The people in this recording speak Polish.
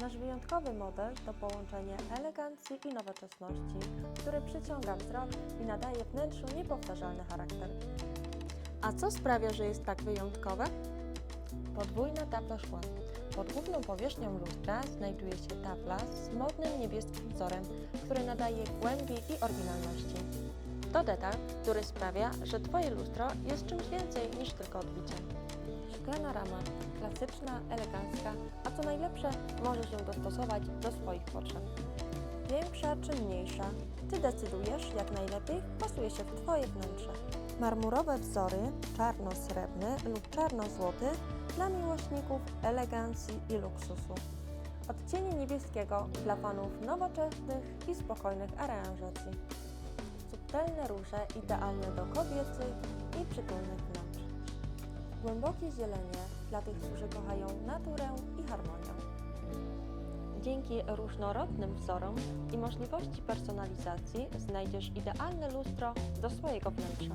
Nasz wyjątkowy model to połączenie elegancji i nowoczesności, który przyciąga wzrok i nadaje wnętrzu niepowtarzalny charakter. A co sprawia, że jest tak wyjątkowe? Podwójna tafla szkła. Pod główną powierzchnią lustra znajduje się tafla z modnym niebieskim wzorem, który nadaje głębi i oryginalności. To detal, który sprawia, że Twoje lustro jest czymś więcej niż tylko odbicie. Szklana rama, klasyczna, elegancka, a co najlepsze, może się dostosować do swoich potrzeb. Większa czy mniejsza, Ty decydujesz, jak najlepiej pasuje się w Twoje wnętrze. Marmurowe wzory, czarno-srebrny lub czarno-złoty dla miłośników elegancji i luksusu. Odcienie niebieskiego dla fanów nowoczesnych i spokojnych aranżacji. Subtelne róże idealne do kobiecych i przytulnych wnętrz. Głębokie zielenie dla tych, którzy kochają naturę i harmonię. Dzięki różnorodnym wzorom i możliwości personalizacji znajdziesz idealne lustro do swojego wnętrza.